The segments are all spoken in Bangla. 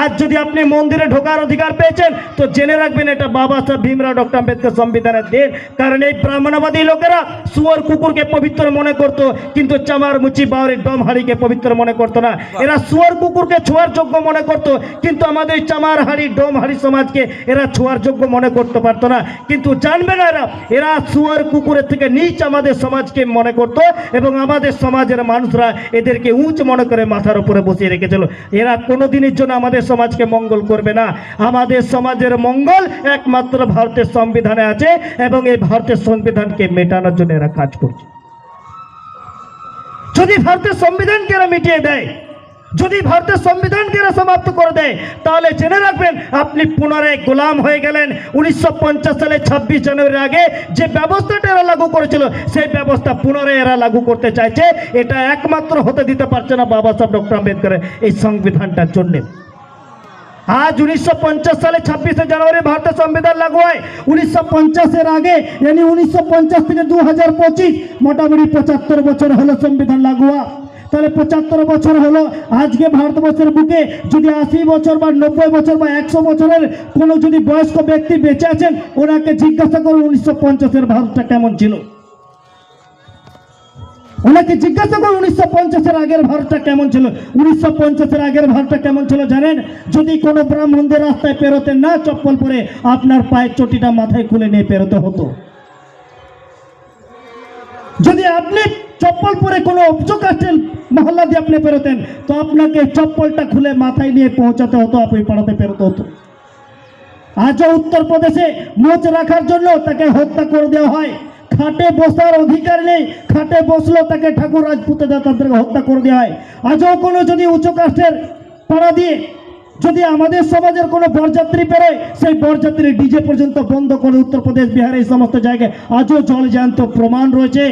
আজ যদি আপনি মন্দিরে ঢোকার অধিকার পেয়েছেন, তো জেনে রাখবেন এটা বাবা সাহেব ভীমরাও ডক্টর আম্বেদকর সংবিধানের দেন। কারণ এই ব্রাহ্মণবাদী লোকেরা সুয়ার কুকুরকে পবিত্র মনে করত, কিন্তু চামার মুচি বাউরি ডম হাড়িকে পবিত্র মনে করতো না। এরা সুয়ার কুকুরকে ছোঁয়ার যোগ্য মনে করত, কিন্তু আমাদের চামার হাড়ি, ডম হাড়ি সমাজকে এরা ছোঁয়ার যোগ্য মনে করতে পারতো না। কিন্তু জানবে না এরা এরা সুয়ার কুকুরের থেকে নিচ আমাদের সমাজকে মনে করত, এবং আমাদের সমাজের মানুষরা এদেরকে উঁচ মনে করে মাথার উপরে বসিয়ে রেখেছিল। এরা কোনো দিনের জন্য আমাদের সমাজকে মঙ্গল করবে না। আমাদের সমাজের মঙ্গল একমাত্র ভারতের সংবিধানে আছে এবং এই ভারতের সংবিধানকে মেটানোর জন্য এরা কাজ করছে। যদি ভারতের সংবিধানকে এরা মিটিয়ে দেয়, যদি ভারতের সংবিধানকে এরা সমাপ্ত করে দেয়, তাহলে জেনে রাখবেন আপনি পুনরায় গোলাম হয়ে গেলেন। উনিশশো সালে ছাব্বিশ জানুয়ারির আগে যে ব্যবস্থাটা এরা লাগু করেছিল, সেই ব্যবস্থা পুনরায় এরা লাগু করতে চাইছে। এটা একমাত্র হতে দিতে পারছে না বাবা সাহেব ডক্টর আম্বেদকরের এই সংবিধানটার জন্যে। আজ উনিশশো পঞ্চাশ সালে ছাব্বিশে জানুয়ারি ভারতের সংবিধান লাগু হয়। উনিশশো পঞ্চাশের আগে यानी উনিশশো থেকে দু হাজার পঁচিশ, মোটামুটি পঁচাত্তর বছর হলো সংবিধান লাগু হওয়া। তাহলে পঁচাত্তর বছর হলো, আজকে ভারতবর্ষের বুকে যদি আশি বছর বা নব্বই বছর বা একশো বছরের কোনো যদি বয়স্ক ব্যক্তি বেঁচে আছেন, ওনাকে জিজ্ঞাসা করুন উনিশশো পঞ্চাশের ভারতটা কেমন ছিল। ওনাকে জিজ্ঞাসা করুন, উনিশশো পঞ্চাশের আগের ভারতটা কেমন ছিল? উনিশশো পঞ্চাশের আগের ভারতটা কেমন ছিল জানেন? যদি কোনো ব্রাহ্মণদের রাস্তায় পেরোতেন না চপ্পল পরে, আপনার পায়ের চটিটা মাথায় খুলে নিয়ে পেরোতে হতো। যদি আপনি চপ্পল পরে কোনো অভিযোগ আসছেন মহল্লা দিয়ে আপনি পেরোতেন, তো আপনাকে চপ্পলটা খুলে মাথায় নিয়ে পৌঁছাতে হতো, আপনি পাড়াতে পেরোতে হতো। আজও উত্তরপ্রদেশে মোচ রাখার জন্য তাকে হত্যা করে দেওয়া হয়। খাটে বসার অধিকার নেই। খাটে বসল তাকে ঠাকুর রাজপুতে তাদেরকে হত্যা করে দেওয়া হয়। আজও কোনো যদি উচ্চ কাস্টের পাড়া দিয়ে যদি আমাদের সমাজের কোনো বরযাত্রী বেরোয় সেই বরযাত্রী ডিজে পর্যন্ত বন্ধ করে উত্তরপ্রদেশ, বিহার এই সমস্ত জায়গায় আজও জল জ্যান্ত প্রমাণ রয়েছে।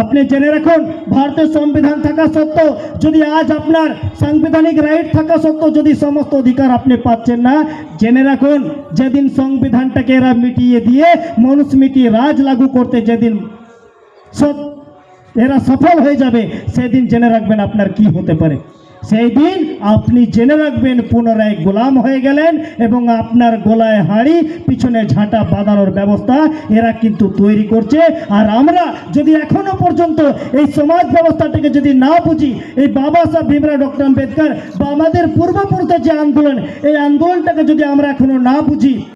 আপনি জেনে রাখুন, ভারতের সংবিধান থাকা সত্ত্বেও, যদি আজ আপনার সাংবিধানিক রাইট থাকা সত্ত্বেও যদি সমস্ত অধিকার আপনি পাচ্ছেন না, জেনে রাখুন, যেদিন সংবিধানটাকে এরা মিটিয়ে দিয়ে মানুষ মিটিয়ে রাজ লাগু করতে যেদিন এরা সফল হয়ে যাবে, সেদিন জেনে রাখবেন আপনার কি হতে পারে। সেই দিন আপনি জেনে রাখবেন পুনরায় গোলাম হয়ে গেলেন এবং আপনার গলায় হাড়ি, পিছনে ঝাঁটা বাঁধানোর ব্যবস্থা এরা কিন্তু তৈরি করছে। আর আমরা যদি এখনও পর্যন্ত এই সমাজ ব্যবস্থাটাকে যদি না বুঝি, এই বাবা সাহেব ভীমরাও ডক্টর আম্বেদকর বা আমাদের পূর্বপুরুষের যে আন্দোলন, এই আন্দোলনটাকে যদি আমরা এখনও না বুঝি